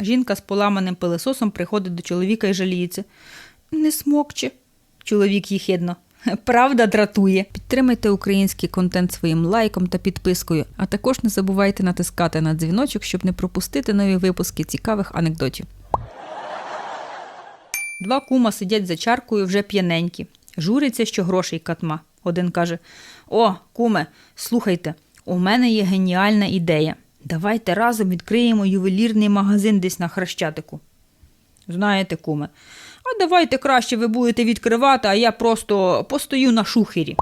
Жінка з поламаним пилососом приходить до чоловіка і жаліється. Не смокче. Чоловік їхидно. Правда дратує. Підтримайте український контент своїм лайком та підпискою, а також не забувайте натискати на дзвіночок, щоб не пропустити нові випуски цікавих анекдотів. Два кума сидять за чаркою вже п'яненькі. Журиться, що грошей катма. Один каже: О, куме, слухайте, у мене є геніальна ідея. Давайте разом відкриємо ювелірний магазин десь на хрещатику. Знаєте, куме, а давайте краще ви будете відкривати, а я просто постою на шухері.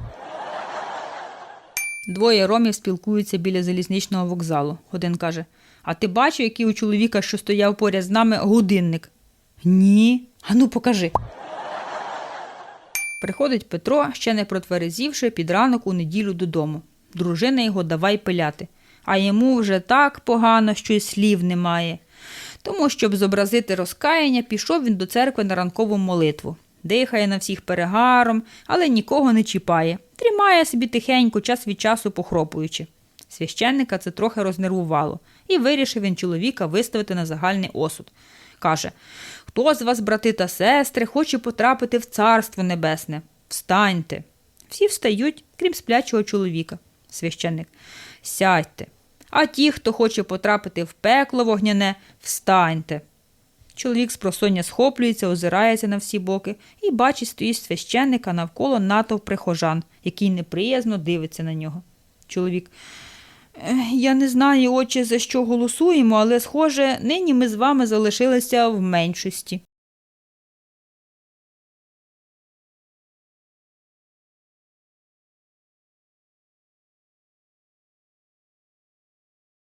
Двоє ромів спілкуються біля залізничного вокзалу. Один каже: А ти бачив, який у чоловіка, що стояв поряд з нами, годинник? Ні. Ану, покажи. Приходить Петро, ще не протверезівши, під ранок у неділю додому. Дружина його давай пиляти. А йому вже так погано, що й слів немає. Тому, щоб зобразити розкаяння, пішов він до церкви на ранкову молитву. Дихає на всіх перегаром, але нікого не чіпає. Тримає собі тихенько, час від часу похропуючи. Священника це трохи рознервувало, і вирішив він чоловіка виставити на загальний осуд. Каже: Хто з вас, брати та сестри, хоче потрапити в царство небесне? Встаньте. Всі встають, крім сплячого чоловіка. Священник. Сядьте. А ті, хто хоче потрапити в пекло вогняне, встаньте. Чоловік з просоння схоплюється, озирається на всі боки і бачить стоїть священника навколо натовп прихожан, який неприязно дивиться на нього. Чоловік. «Е, Я не знаю, отче, за що голосуємо, але, схоже, нині ми з вами залишилися в меншості.